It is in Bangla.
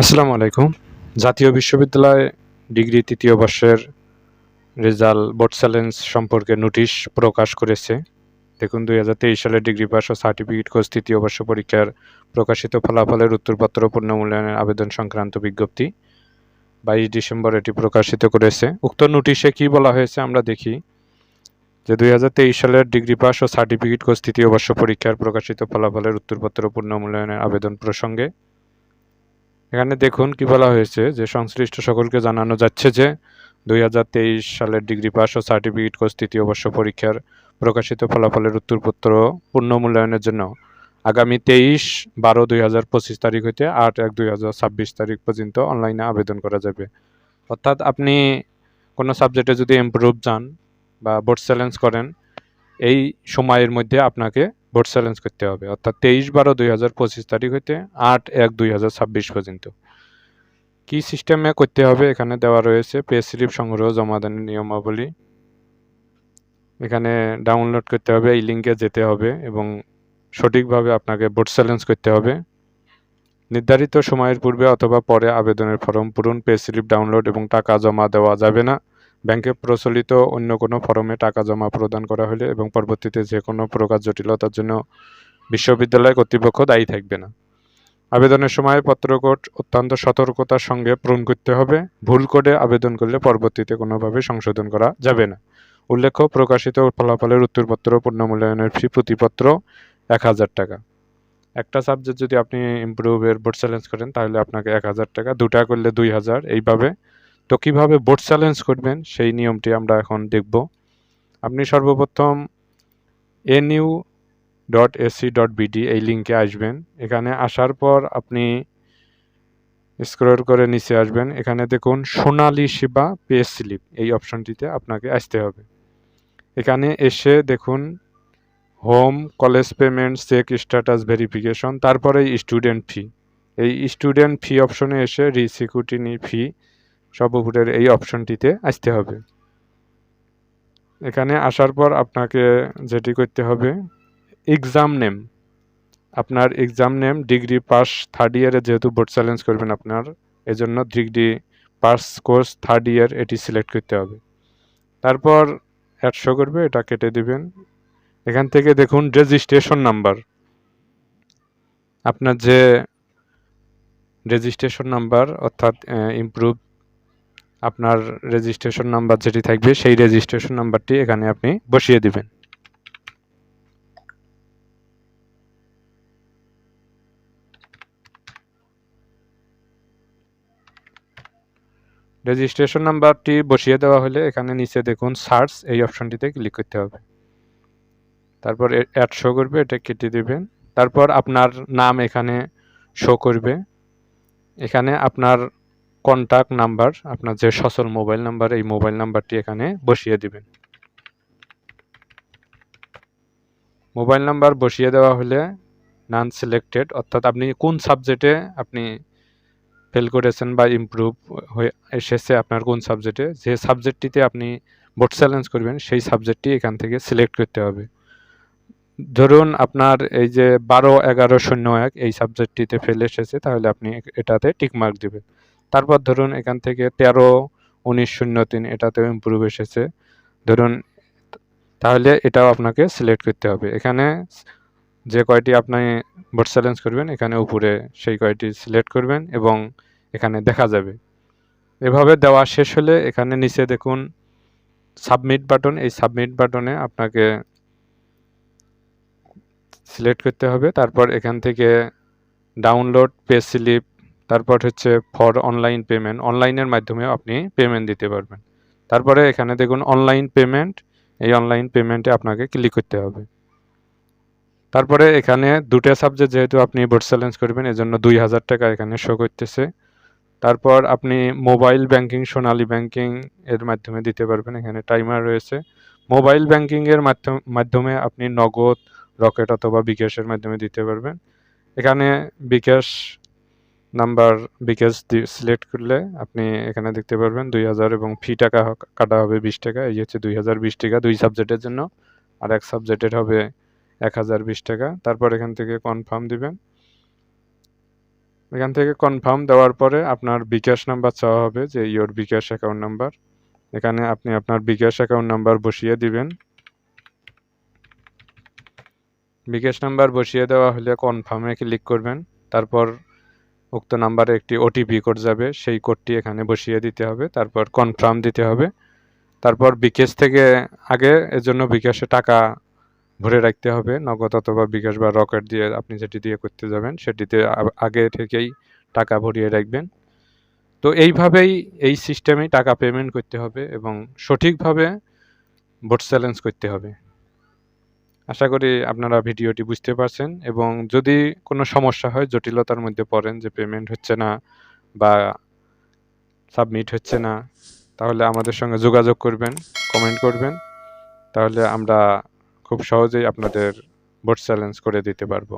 আসসালামু আলাইকুম। জাতীয় বিশ্ববিদ্যালয় ডিগ্রি তৃতীয় বর্ষের রেজাল্ট বোর্ড চ্যালেঞ্জ সম্পর্কে নোটিশ প্রকাশ করেছে। দেখুন, দুই হাজার তেইশ সালের ডিগ্রি পাস ও সার্টিফিকেট কোর্স তৃতীয় বর্ষ পরীক্ষার প্রকাশিত ফলাফলের উত্তরপত্র পুনর্মূল্যায়নের আবেদন সংক্রান্ত বিজ্ঞপ্তি বাইশ ডিসেম্বর এটি প্রকাশিত করেছে। উক্ত নোটিশে কি বলা হয়েছে আমরা দেখি যে দুই হাজার তেইশ সালের ডিগ্রি পাস ও সার্টিফিকেট কোর্স তৃতীয় বর্ষ পরীক্ষার প্রকাশিত ফলাফলের উত্তরপত্র পুনর্মূল্যায়নের আবেদন প্রসঙ্গে এখানে দেখুন কি বলা হয়েছে যে সংশ্লিষ্ট সকলকে জানানো যাচ্ছে যে দুই হাজার তেইশ সালের ডিগ্রি পাস ও সার্টিফিকেট কোর্স তৃতীয় বর্ষ পরীক্ষার প্রকাশিত ফলাফলের উত্তরপত্র পূর্ণ মূল্যায়নের জন্য। আগামী তেইশ বারো দুই হাজার পঁচিশ তারিখ হইতে আট এক দুই হাজার ছাব্বিশ তারিখ পর্যন্ত অনলাইনে আবেদন করা যাবে। অর্থাৎ আপনি কোনো সাবজেক্টে যদি ইমপ্রুভ যান বা বোর্ড চ্যালেঞ্জ করেন, এই সময়ের মধ্যে আপনাকে ভোট চ্যালেঞ্জ করতে হবে। অর্থাৎ তেইশ বারো দুই হাজার পঁচিশ তারিখ হইতে আট এক দুই হাজার ছাব্বিশ পর্যন্ত। কী সিস্টেমে করতে হবে? এখানে দেওয়া রয়েছে পে স্লিপ সংগ্রহ, জমা জমাদানের নিয়মাবলী। এখানে ডাউনলোড করতে হবে, এই লিঙ্কে যেতে হবে এবং সঠিকভাবে আপনাকে ভোট চ্যালেঞ্জ করতে হবে। নির্ধারিত সময়ের পূর্বে অথবা পরে আবেদনের ফর্ম পূরণ পে স্লিপ ডাউনলোড এবং টাকা জমা দেওয়া যাবে না। ব্যাংকে প্রচলিত অন্য কোনো ফর্মে টাকা জমা প্রদান করা হলে এবং পরবর্তীতে যে কোনো প্রকার জটিলতার জন্য বিশ্ববিদ্যালয় কর্তৃপক্ষ দায়ী থাকবে না। আবেদনের সময় পত্রকোট অত্যন্ত সতর্কতার সঙ্গে পূরণ করতে হবে। ভুল করে আবেদন করলে পরবর্তীতে কোনোভাবে সংশোধন করা যাবে না। উল্লেখ্য, প্রকাশিত ফলাফলের উত্তরপত্র পূর্ণমূল্যায়নের ফি প্রতিপত্র এক হাজার টাকা। একটা সাবজেক্ট যদি আপনি ইমপ্রুভের বোর্ড চ্যালেঞ্জ করেন, তাহলে আপনাকে এক হাজার টাকা, দুটা করলে দুই হাজার। এইভাবে তো কীভাবে বোর্ড চ্যালেঞ্জ করবেন, সেই নিয়মটি আমরা এখন দেখব। আপনি সর্বপ্রথম NU dot AC dot BD এই লিঙ্কে আসবেন। এখানে আসার পর আপনি স্ক্রল করে নিচে আসবেন। এখানে দেখুন, সোনালী সেবা পে স্লিপ এই অপশনটিতে আপনাকে আসতে হবে। এখানে এসে দেখুন home college payment check status verification তারপরে স্টুডেন্ট ফি এই স্টুডেন্ট ফি অপশনে এসে রিসিকিউটিনি ফি সর্বপুরের এই অপশনটিতে আসতে হবে। এখানে আসার পর আপনাকে যেটি করতে হবে এক্সাম নেম আপনার exam name degree pass third ইয়ারে যেহেতু বোর্ড চ্যালেঞ্জ করবেন আপনার, এজন্য degree pass course third year এটি সিলেক্ট করতে হবে। তারপর একশো করবে, এটা কেটে দিবেন। এখান থেকে দেখুন রেজিস্ট্রেশন নাম্বার আপনার যে রেজিস্ট্রেশন নাম্বার অর্থাৎ ইমপ্রুভ আপনার রেজিস্ট্রেশন নাম্বার যেটি থাকবে, সেই রেজিস্ট্রেশন নাম্বারটি এখানে আপনি বসিয়ে দিবেন। রেজিস্ট্রেশন নাম্বারটি বসিয়ে দেওয়া হলে এখানে নিচে দেখুন সার্চ এই অপশনটিতে ক্লিক করতে হবে। তারপর অ্যাড শো করবে, এটা কেটে দেবেন। তারপর আপনার নাম এখানে শো করবে। এখানে আপনার কন্ট্যাক্ট নাম্বার আপনার যে সচল মোবাইল নাম্বার এই মোবাইল নাম্বারটি এখানে বসিয়ে দিবেন। মোবাইল নাম্বার বসিয়ে দেওয়া হলে নান সিলেক্টেড অর্থাৎ আপনি কোন সাবজেক্টে আপনি ফেল করেছেন বা ইমপ্রুভ হয়ে এসেছে আপনার কোন সাবজেক্টে যে সাবজেক্টটিতে আপনি বোর্ড চ্যালেঞ্জ করবেন, সেই সাবজেক্টটি এখান থেকে সিলেক্ট করতে হবে। ধরুন আপনার এই যে বারো এগারো শূন্য এক, এই সাবজেক্টটিতে ফেল এসেছে, তাহলে আপনি এটাতে টিকমার্ক দিবেন। তারপর ধরুন এখান থেকে তেরো, উনিশ, শূন্য, তিন, এটাতেও ইম্প্রুভ এসেছে। ধরুন, তাহলে এটাও আপনাকে সিলেক্ট করতে হবে। এখানে যে কয়টি আপনি বোর্ড চ্যালেঞ্জ করবেন, এখানে উপরে সেই কয়টি সিলেক্ট করবেন এবং এখানে দেখা যাবে। এভাবে দেওয়া শেষ হলে এখানে নিচে দেখুন সাবমিট বাটন এই সাবমিট বাটনে আপনাকে সিলেক্ট করতে হবে। তারপর এখান থেকে ডাউনলোড পে স্লিপ তারপর হচ্ছে ফর অনলাইন পেমেন্ট অনলাইনের মাধ্যমেও আপনি পেমেন্ট দিতে পারবেন। তারপরে এখানে দেখুন অনলাইন পেমেন্ট এই অনলাইন পেমেন্টে আপনাকে ক্লিক করতে হবে। তারপরে এখানে দুটো সাবজেক্ট যেহেতু আপনি বোর্ড চ্যালেঞ্জ করবেন, এজন্য দুই হাজার টাকা এখানে শো করতেছে। তারপর আপনি মোবাইল ব্যাংকিং সোনালী ব্যাংকিং এর মাধ্যমে দিতে পারবেন, এখানে টাইমার রয়েছে। মোবাইল ব্যাংকিংয়ের মাধ্যমে আপনি নগদ রকেট অথবা বিকাশের মাধ্যমে দিতে পারবেন। এখানে বিকাশ নাম্বার বিকাশ সিলেক্ট করলে আপনি এখানে দেখতে পারবেন দুই হাজার এবং ফি টাকা কাটা হবে বিশ টাকা। এই হচ্ছে দুই হাজার বিশ টাকা দুই সাবজেক্টের জন্য। আর এক সাবজেক্টের হবে এক হাজার বিশ টাকা। তারপর এখান থেকে কনফার্ম দিবেন। এখান থেকে কনফার্ম দেওয়ার পরে আপনার বিকাশ নাম্বার চাওয়া হবে যে ইয়োর বিকাশ অ্যাকাউন্ট নাম্বার এখানে আপনি আপনার বিকাশ অ্যাকাউন্ট নাম্বার বসিয়ে দিবেন। বিকাশ নাম্বার বসিয়ে দেওয়া হলে কনফার্মে ক্লিক করবেন। তারপর উক্ত নাম্বারে একটি ওটিপি কোড যাবে, সেই কোডটি এখানে বসিয়ে দিতে হবে, তারপর কনফার্ম দিতে হবে। তারপর বিকাশ থেকে আগে এর জন্য বিকাশে টাকা ভরে রাখতে হবে, নগদ অথবা বিকাশ বা রকেট দিয়ে আপনি যেটি দিয়ে করতে যাবেন, সেটিতে আগে থেকেই টাকা ভরিয়ে রাখবেন। তো এইভাবেই এই সিস্টেমেই টাকা পেমেন্ট করতে হবে এবং সঠিকভাবে ভোট চ্যালেঞ্জ করতে হবে। আশা করি আপনারা ভিডিওটি বুঝতে পারছেন এবং যদি কোনো সমস্যা হয়, জটিলতার মধ্যে পড়েন যে পেমেন্ট হচ্ছে না বা সাবমিট হচ্ছে না, তাহলে আমাদের সঙ্গে যোগাযোগ করবেন কমেন্ট করবেন। তাহলে আমরা খুব সহজেই আপনাদের ভোট চ্যালেঞ্জ করে দিতে পারব।